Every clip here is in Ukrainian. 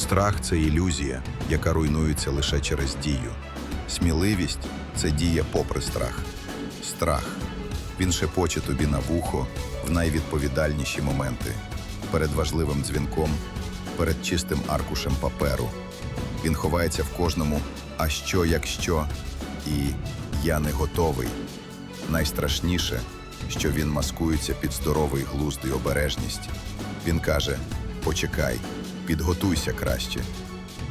Страх це ілюзія, яка руйнується лише через дію. Сміливість це дія попри страх. Страх. Він шепоче тобі на вухо в найвідповідальніші моменти перед важливим дзвінком, перед чистим аркушем паперу. Він ховається в кожному, а що, якщо, і я не готовий. Найстрашніше, що він маскується під здоровий глузд і обережність. Він каже: почекай, підготуйся краще.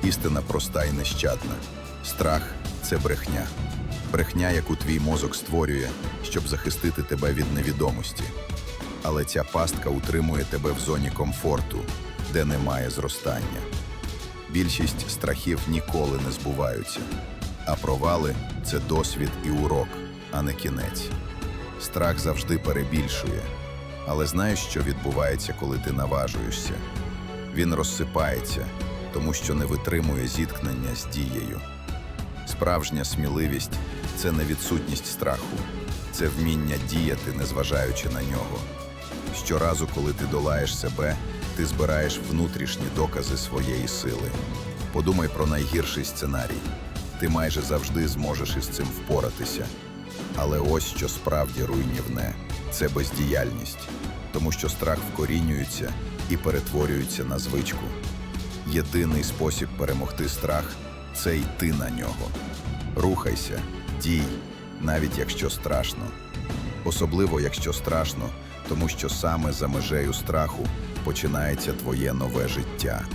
Істина проста і нещадна. Страх це брехня. Брехня, яку твій мозок створює, щоб захистити тебе від невідомості. Але ця пастка утримує тебе в зоні комфорту, де немає зростання. Більшість страхів ніколи не збуваються, а провали це досвід і урок, а не кінець. Страх завжди перебільшує, але знаєш, що відбувається, коли ти наважуєшся? Він розсипається, тому що не витримує зіткнення з дією. Справжня сміливість це не відсутність страху, це вміння діяти, незважаючи на нього. Щоразу, коли ти долаєш себе, ти збираєш внутрішні докази своєї сили. Подумай про найгірший сценарій. Ти майже завжди зможеш із цим впоратися. Але ось що справді руйнівне це бездіяльність, тому що страх вкорінюється і перетворюється на звичку. Єдиний спосіб перемогти страх це йти на нього. Рухайся, дій, навіть якщо страшно. Особливо, якщо страшно, тому що саме за межею страху починається твоє нове життя.